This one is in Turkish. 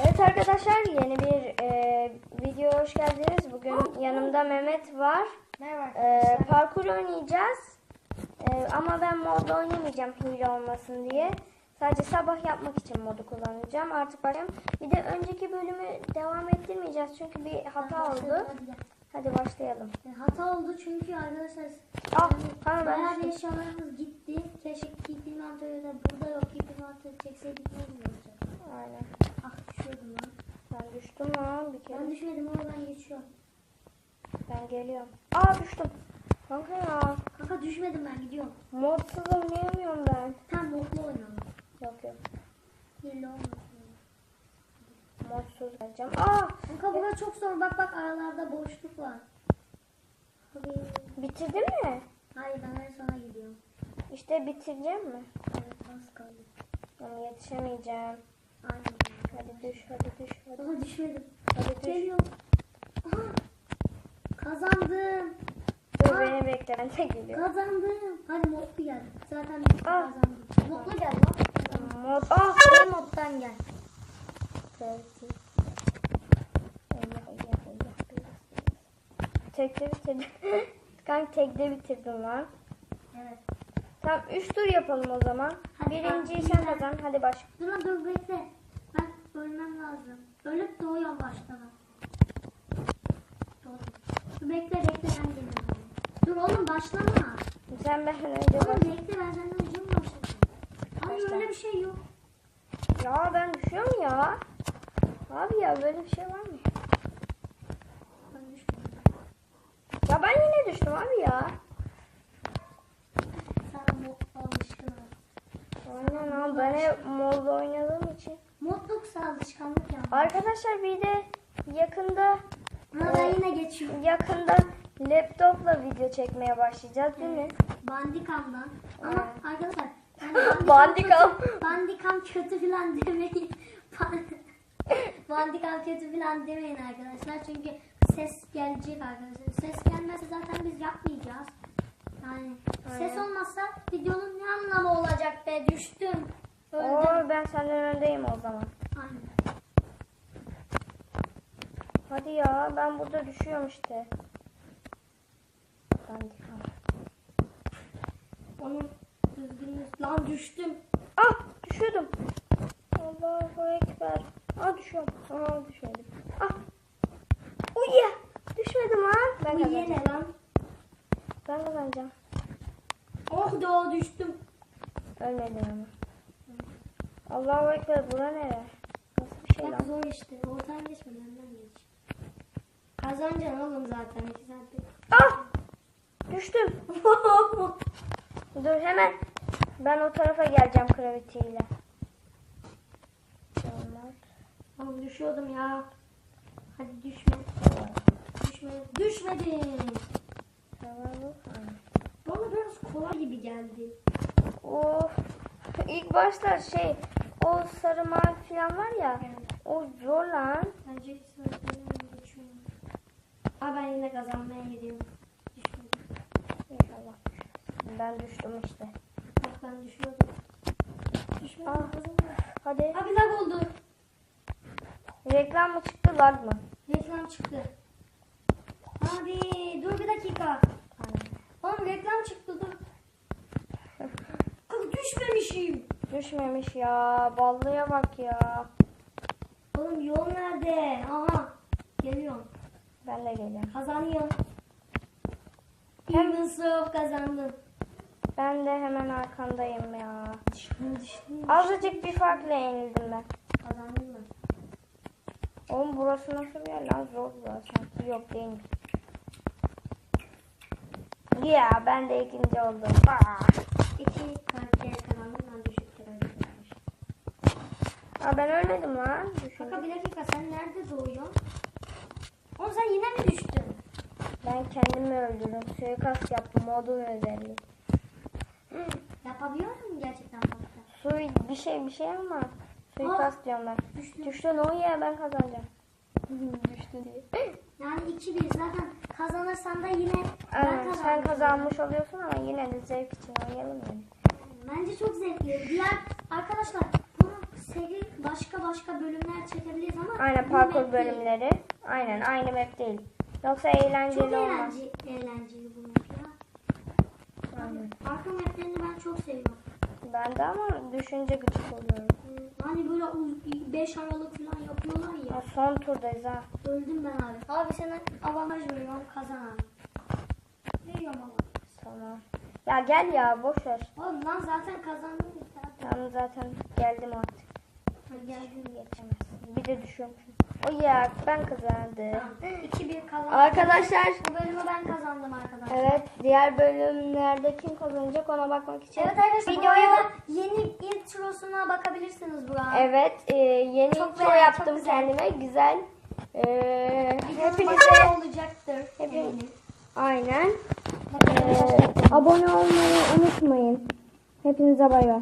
Evet arkadaşlar yeni bir e, videoya hoş geldiniz. Bugün yanımda Mehmet var. Merhaba E, parkur oynayacağız. E, ama ben modda oynamayacağım hile olmasın diye. Sadece sabah yapmak için modu kullanacağım. Artık başlayalım. Bir de önceki bölümü devam ettirmeyeceğiz. Çünkü bir hata oldu. Hadi başlayalım. Hata oldu çünkü arkadaşlar Ah, ben bayağı bir eşyalarımız gitti. Keşke keep inventory'de burada yok keep inventory çekseydik ne olacak? Aynen. Ah düşüyordum lan. Ben düştüm lan bir kere. Ben düşmedim oradan geçiyorum. Ben geliyorum. Aa düştüm. Kanka ya. Kanka düşmedim ben gidiyorum. Modsuz oynayamıyorum ben. Tam modlu oynayalım. Yok yok. Hile olmasın. Modsuz geleceğim. Aa Kanka burada çok zor bak bak aralarda boşluk var. Hadi. bitirdin mi? Hayır ben en sona gidiyorum. İşte bitireceğim mi? Evet az kaldı. Ama yetişemeyeceğim. Aynen. Hadi düş, hadi düş, hadi, Aha düşmedim. hadi düş. Geliyorum. Aha. Kazandım. Dur Aa. beni bekle, ben de geliyorum. Kazandım. Hadi modlu gel. Zaten Aa. kazandık. Modlu gel lan. Mod, ah! Hadi moddan gel. Tekte bitirdim. Kanka tekte bitirdim lan. Evet. Tamam 3 tur yapalım o zaman. Hadi Birinciyi sen kazan. Hadi baş. Dur lan dur bekle. Ben ölmem lazım. Ölüp doğuyorum baştan. Dur bekle bekle ben geliyorum. Dur oğlum başlama. Sen benden önce. Oğlum bekle ben senden önce? Hayır Başla. öyle bir şey yok. Ya ben düşüyorum ya. Abi ya böyle bir şey var mı? Ben düşmedim. Ya ben yine düştüm abi ya. Sana mod alışkın. Aynen abi ben hep modda oynadığım için. Modluksa alışkanlık ya. Arkadaşlar bir de yakında Ama ben yine geçiyorum. yakında laptopla video çekmeye başlayacağız değil mi? Bandicam'dan. Ama arkadaşlar yani Bandicam. kötü- Bandicam kötü falan demeyin. Bandicam kötü falan demeyin arkadaşlar. Çünkü ses gelecek arkadaşlar. Ses gelmezse zaten biz yapmayacağız. Yani ses Aynen. olmazsa videonun ne anlamı olacak be düştüm. Öldüm. Oo ben senden öndeyim o zaman. Aynen. Hadi ya ben burada düşüyorum işte. Bandicam. Onun. Lan düştüm. Ah düşüyordum. Allahu Ekber. Ah düşüyorum. Aa düşmedim. Ah. Uye. Düşmedim lan. Ben kazanacağım. yine lan. Ben kazanacağım. Oh da düştüm. Ölmedim ama. Allahu Ekber. Bura nere? Nasıl bir şey Bak lan? zor işte. Ortadan geçme yandan geç. Kazanacaksın oğlum zaten. iki saattir. Ah. Düştüm. Dur hemen. Ben o tarafa geleceğim gravitiyle. Oğlum düşüyordum ya. Hadi düşme. Düşme. Düşmedin. Tamam? Bana biraz kolay gibi geldi. Of. İlk başta şey o sarı mavi falan var ya. O zor lan. Bence geçiyorum. Aa ben yine kazanmaya gidiyorum. Düşmedim. İnşallah. Ben düştüm işte. Ben düşüyordum. Düşmedim. Ah. Hadi. Abi lag oldu. Reklam mı çıktı lag mı? Reklam çıktı. Abi dur bir dakika. Oğlum reklam çıktı dur. Kanka düşmemişim. Düşmemiş ya. Ballıya bak ya. Oğlum yol nerede? Aha. Geliyorum. Ben de geliyorum. Kazanıyorum. Hem- Even Surf kazandım. Ben de hemen arkandayım ya. Azıcık bir farkla yenildim ben. Kazandım ben. Oğlum burası nasıl bir yer lan? Zor burası. sanki. Yok değilmiş. Ya ben de ikinci oldum. Aa. İki karakter kazandım ben düşük. Aa, ben ölmedim lan. Düşün. Kanka bir dakika sen nerede doğuyorsun? Oğlum sen yine mi düştün? Ben kendimi öldürdüm. Suikast yaptım. Modun özelliği. Yapabiliyor musun gerçekten kanka? Su bir şey bir şey ama suikast diyorum ben. Düştüm. Düştün o ya ben kazanacağım. Düştü diye. Yani 2-1 zaten kazanırsan da yine ben Aynen, sen kazandım. kazanmış oluyorsun ama yine de zevk için oynayalım yani. Bence çok zevkli. Diğer arkadaşlar bunu seri başka başka bölümler çekebiliriz ama Aynen bu parkur map değil. bölümleri. Aynen aynı map değil. Yoksa Çok eğlenceli olmaz. eğlenceli, eğlenceli bu map Parkur maplerini ben çok seviyorum. Ben de ama düşünce gıcık oluyorum. Hani böyle 5 aralık falan yapıyorlar ya. Ya son turdayız ha. Öldüm ben abi. Abi sana avantaj veriyorum kazan abi. Veriyorum avantaj. Tamam. Ya gel ya boş ver. Oğlum lan zaten kazandım. Tamam zaten geldim artık. Hadi gel. Geçemezsin. Bir de düşüyormuşum. O ya ben kazandım. 2-1 kazandım. Arkadaşlar Bu bölümü ben kazandım arkadaşlar. evet diğer bölümlerde kim kazanacak ona bakmak için Evet arkadaşlar arada yeni introsuna bakabilirsiniz Burak'ın. Evet, e, yeni Çok intro beğen- yaptım çok güzel. kendime. Güzel. E, Videonun hepinize olacaktır. Hepiniz- aynen. E, arkadaşlar. abone olmayı unutmayın. Hepinize bay bay.